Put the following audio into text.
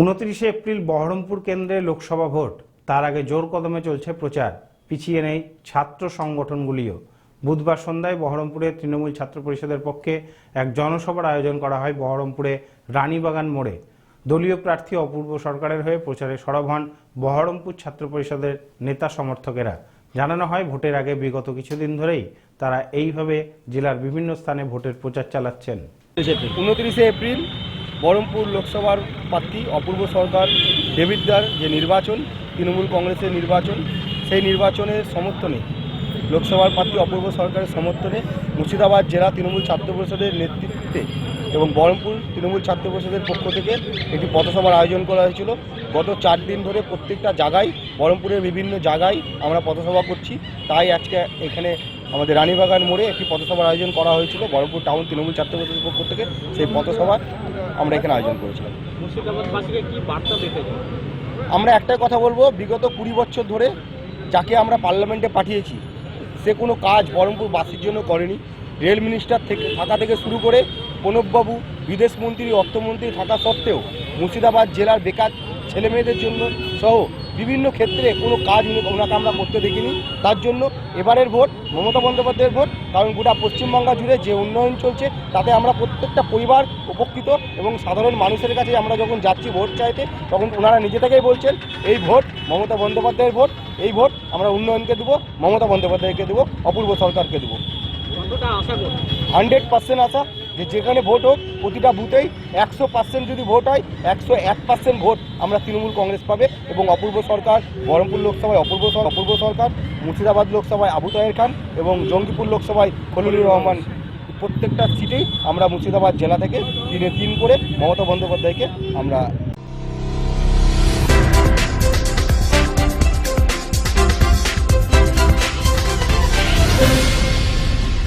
উনত্রিশে এপ্রিল বহরমপুর কেন্দ্রে লোকসভা ভোট। তার আগে জোর কদমে চলছে প্রচার। পিছিয়ে নেই ছাত্র সংগঠনগুলিও। বুধবার সন্ধ্যায় বহরমপুরে তৃণমূল ছাত্র পরিষদের পক্ষে এক জনসভার আয়োজন করা হয় বহরমপুরে রানীবাগান মোড়ে। দলীয় প্রার্থী অপূর্ব সরকারের হয়ে প্রচারে সরব হন বহরমপুর ছাত্র পরিষদের নেতা সমর্থকেরা। জানানো হয় ভোটের আগে বিগত কিছুদিন ধরেই তারা এইভাবে জেলার বিভিন্ন স্থানে ভোটের প্রচার চালাচ্ছেন। উনত্রিশে এপ্রিল বহরমপুর লোকসভার প্রার্থী, অপূর্ব সরকার দেবিদ্দার যে নির্বাচন, তৃণমূল কংগ্রেসের নির্বাচন, সেই নির্বাচনের সমর্থনে, লোকসভার প্রার্থী, অপূর্ব সরকারের সমর্থনে মুর্শিদাবাদ জেলা তৃণমূল ছাত্র পরিষদের নেতৃত্বে এবং বহরমপুর তৃণমূল ছাত্র পরিষদের পক্ষ থেকে একটি পথসভার আয়োজন করা হয়েছিল। গত চার দিন ধরে প্রত্যেকটা জায়গায়, বহরমপুরের বিভিন্ন জায়গায় আমরা পথসভা করছি। তাই আজকে এখানে আমাদের রানীবাগান মোড়ে একটি পথসভার আয়োজন করা হয়েছিল। বহরমপুর টাউন তৃণমূল ছাত্র পরিষদের পক্ষ থেকে সেই পথসভা আমরা এখানে আয়োজন করেছিলাম। আমরা একটাই কথা বলব বিগত কুড়ি বছর ধরে যাকে আমরা পার্লামেন্টে পাঠিয়েছি সে কোনো কাজ বহরমপুর বাসীর জন্য করেনি। রেল মিনিস্টার থেকে থাকা থেকে শুরু করে প্রণববাবু বিদেশমন্ত্রী অর্থমন্ত্রী থাকা সত্ত্বেও মুর্শিদাবাদ জেলার বেকার ছেলে মেয়েদের জন্য সহ বিভিন্ন ক্ষেত্রে কোনো কাজ ওনাকে আমরা করতে দেখিনি। তার জন্য এবারের ভোট মমতা বন্দ্যোপাধ্যায়ের ভোট কারণ গোটা পশ্চিমবাংলা জুড়ে যে উন্নয়ন চলছে তাতে আমরা প্রত্যেকটা পরিবার উপকৃত এবং সাধারণ মানুষের কাছে আমরা যখন যাচ্ছি ভোট চাইতে তখন ওনারা নিজে থেকেই বলছেন এই ভোট মমতা বন্দ্যোপাধ্যায়ের ভোট এই ভোট আমরা উন্নয়নকে দেবো মমতা বন্দ্যোপাধ্যায়কে দেবো অপূর্ব সরকারকে দেবো। হান্ড্রেড পার্সেন্ট আশা। যে যেখানে ভোট হোক, প্রতিটা বুথেই একশো পার্সেন্ট যদি ভোট হয়, একশো এক পার্সেন্ট ভোট আমরা তৃণমূল কংগ্রেস পাবে এবং অপূর্ব সরকার, বহরমপুর লোকসভায় অপূর্ব অপূর্ব সরকার, মুর্শিদাবাদ লোকসভায় আবু তাহের খান এবং জঙ্গিপুর লোকসভায় খলিলুর রহমান। প্রত্যেকটা সিটেই আমরা মুর্শিদাবাদ জেলা থেকে তিনে তিন করে মমতা বন্দ্যোপাধ্যায়কে আমরা